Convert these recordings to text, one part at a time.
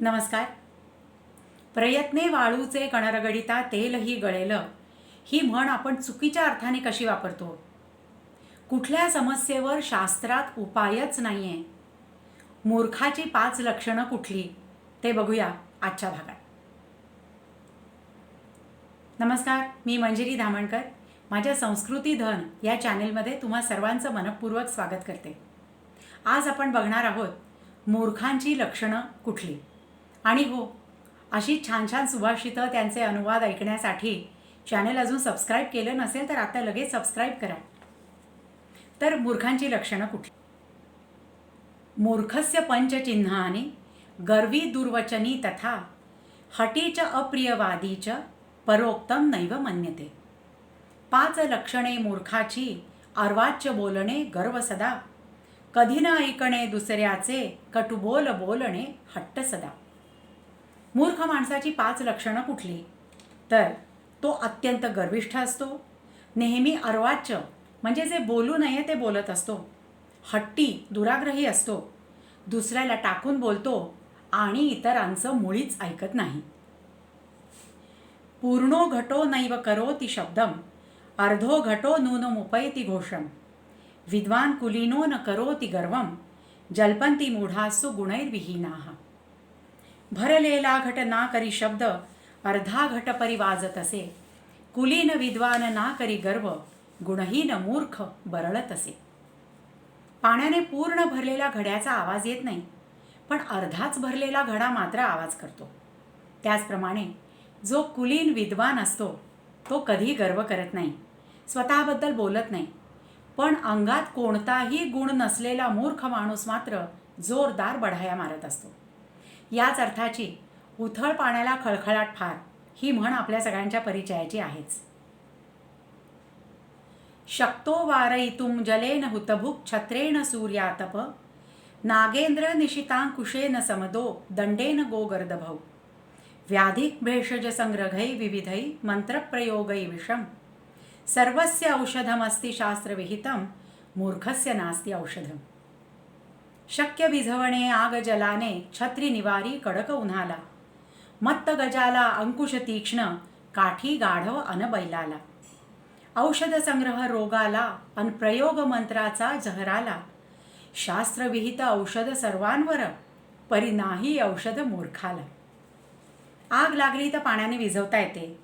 नमस्कार. प्रयत्ने वाळूचे कणरगडिता तेलही गळेलं. ही म्हण आपण चुकीच्या अर्थाने कशी वापरतो? कुठल्या समस्येवर शास्त्रात उपायच नाही आहे मूर्खाची पाच लक्षणं कुठली? ते बघूया आजच्या भागात. नमस्कार मी मंजिरी धामणकर. माझ्या संस्कृती धन या चॅनेलमध्ये तुम्हा सर्वांचं मनपूर्वक स्वागत करते. आज आपण बघणार आहोत मूर्खांची लक्षणं कुठली? आणि हो अशी छान छान सुभाषितं त्यांचे अनुवाद ऐकण्यासाठी चॅनेल अजून सबस्क्राईब केलं नसेल तर आता लगेच सबस्क्राईब करा. तर मूर्खांची लक्षणं कुठली? मूर्खस्य पंचचिन्हाने गर्वी दुर्वचनी तथा हटीच अप्रियवादीच परोक्तम नैव मन्यते. पाच लक्षणे मूर्खाची अर्वाच्य बोलणे गर्व सदा. कधी न ऐकणे दुसऱ्याचे कटुबोल बोलणे हट्ट सदा. मूर्ख माणसाची पाच लक्षणं कुठली? तर तो अत्यंत गर्विष्ठ असतो. नेहमी अर्वाच्य म्हणजे जे बोलू नये ते बोलत असतो. हट्टी दुराग्रही असतो. दुसऱ्याला टाकून बोलतो आणि इतरांचं मुळीच ऐकत नाही. पूर्णो घटो नैव करोति शब्दम अर्धो घटो नून मुपैति घोषम। विद्वान कुलीनो न करोति गर्वम जल्पंती मूढासु गुणैर्विहीनाः। भरलेला घट ना करी शब्द अर्धा घट परिवाजत असे. कुलीन विद्वान ना करी गर्व गुणहीन मूर्ख बरळत असे. पाण्याने पूर्ण भरलेल्या घड्याचा आवाज येत नाही पण अर्धाच भरलेला घडा मात्र आवाज करतो. त्याचप्रमाणे जो कुलीन विद्वान असतो तो कधी गर्व करत नाही स्वतःबद्दल बोलत नाही पण अंगात कोणताही गुण नसलेला मूर्ख माणूस मात्र जोरदार बढाया मारत असतो. याच अर्थाची उथळ पाण्याला खळखळाट फार. ही म्हण आपल्या सगळ्यांच्या परिचयाची आहेच. शक्तो वारयितुं जलेन हुतभुक् छत्रेण सूर्यातप नागेंद्र निशितांकुशेन समदो दंडेन गोगर्दभौ. व्याधिक भेषज संग्रहै विविधै मंत्रप्रयोगै विषम सर्वस्य औषधमस्ति शास्त्रविहितं मूर्खस्य नास्ति औषधम्. शक्य विझवणे आग जलाने छत्री निवारी कडक उन्हाला. मत्त गजाला अंकुश तीक्ष्ण काठी गाढव अन बैलाला. औषध संग्रह रोगाला अन प्रयोग मंत्राचा जहराला. शास्त्रविहित औषध सर्वांवर परी नाही औषध मूर्खाला. आग लागली तर पाण्याने विझवता येते.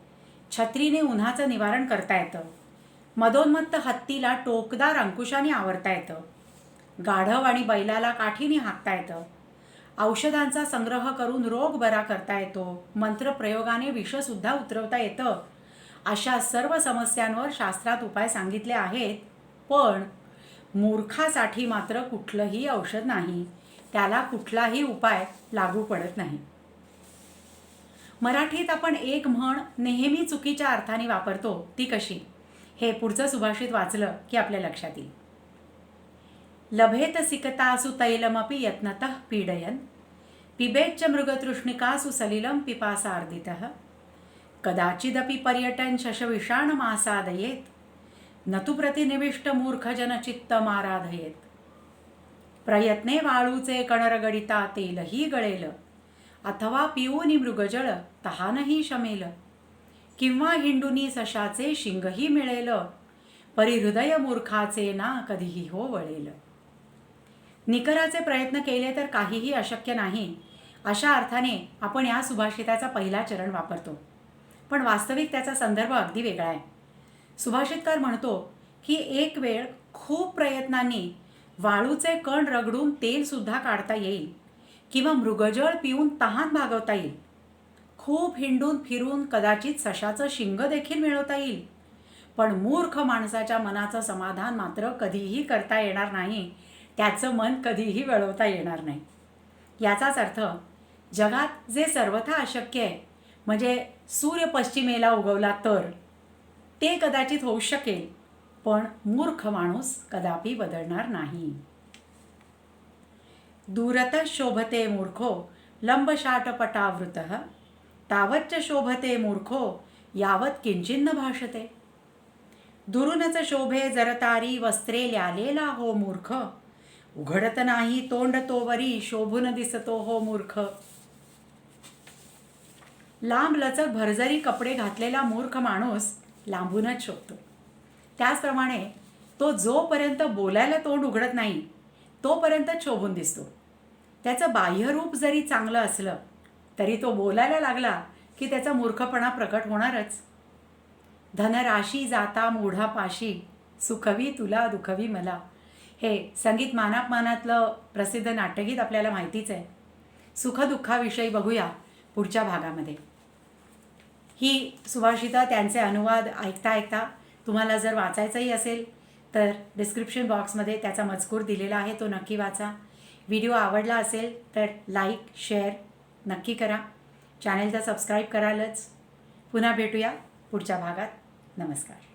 छत्रीने उन्हाचं निवारण करता येतं. मदोन्मत्त हत्तीला टोकदार अंकुशाने आवरता येतं. गाढव आणि बैलाला काठीने हाकता येतं. औषधांचा संग्रह करून रोग बरा करता येतो. मंत्रप्रयोगाने विषसुद्धा उतरवता येतं. अशा सर्व समस्यांवर शास्त्रात उपाय सांगितले आहेत. पण मूर्खासाठी मात्र कुठलंही औषध नाही. त्याला कुठलाही उपाय लागू पडत नाही. मराठीत आपण एक म्हण नेहमी चुकीच्या अर्थाने वापरतो. ती कशी? हे पुढचं सुभाषित वाचलं की आपल्या लक्षात येईल. लभेत सिकतासु तैलमपि यत्नतः पीडयन्। पिबेच्च मृगतृष्णिकासु सलिलं पिपासार्दितः। कदाचिदपि पर्यटन् शशविषाणमासादयेत्। न तु प्रतिनिविष्टमूर्खजनचित्तमाराधयेत्। प्रयत्ने वाळूचे कणरगडिता तेलही गळेल। अथवा पिऊनी मृगजळ तहानही शमेल। किंवा हिंडुनी सशाचे शिंगही मिळेल। परिहृदय मूर्खाचे ना कधीही हो वळेल निकराचे प्रयत्न केले तर काहीही अशक्य नाही. अशा अर्थाने आपण या सुभाषिताचा पहिला चरण वापरतो. पण वास्तविक त्याचा संदर्भ अगदी वेगळा आहे. सुभाषितकार म्हणतो की एक वेळ खूप प्रयत्नांनी वाळूचे कण रगडून तेलसुद्धा काढता येईल किंवा मृगजळ पिऊन तहान भागवता येईल. खूप हिंडून फिरून कदाचित सशाचं शिंग देखील मिळवता येईल. पण मूर्ख माणसाच्या मनाचं समाधान मात्र कधीही करता येणार नाही त्याचं मन कधीही वळवता येणार नाही. याचाच अर्थ जगात जे सर्वथा अशक्य आहे म्हणजे सूर्य पश्चिमेला उगवला तर ते कदाचित होऊ शकेल पण मूर्ख माणूस कदापि बदलणार नाही. दूरत शोभते मूर्खो लंबशाटपटावृत तावच्च शोभते मूर्खो यावत किंचिन्न भाषते. दुरूनच शोभे जरतारी वस्त्रे ल्यालेला हो मूर्ख उघडत नाही तोंड तोवरी शोभून दिसतो हो मूर्ख. लांब लचक भरजरी कपडे घातलेला मूर्ख माणूस लांबूनच शोभतो. त्याचप्रमाणे तो जोपर्यंत बोलायला तोंड उघडत नाही तोपर्यंत शोभून दिसतो. त्याचं बाह्यरूप जरी चांगलं असलं तरी तो बोलायला लागला की त्याचा मूर्खपणा प्रकट होणारच. धनराशी जाता मूढापाशी सुखवी तुला दुखवी मला. हे संगीत मानापमानातलं प्रसिद्ध नाट्यगीत आपल्याला माहितीच आहे. सुखदुःखाविषयी बघूया पुढच्या भागामध्ये. ही सुभाषिता त्यांचे अनुवाद ऐकता ऐकता तुम्हाला जर वाचायचंही असेल तर डिस्क्रिप्शन बॉक्समध्ये त्याचा मजकूर दिलेला आहे तो नक्की वाचा. व्हिडिओ आवडला असेल तर लाईक शेअर नक्की करा. चॅनेलचा सबस्क्राईब करालच. पुन्हा भेटूया पुढच्या भागात. नमस्कार.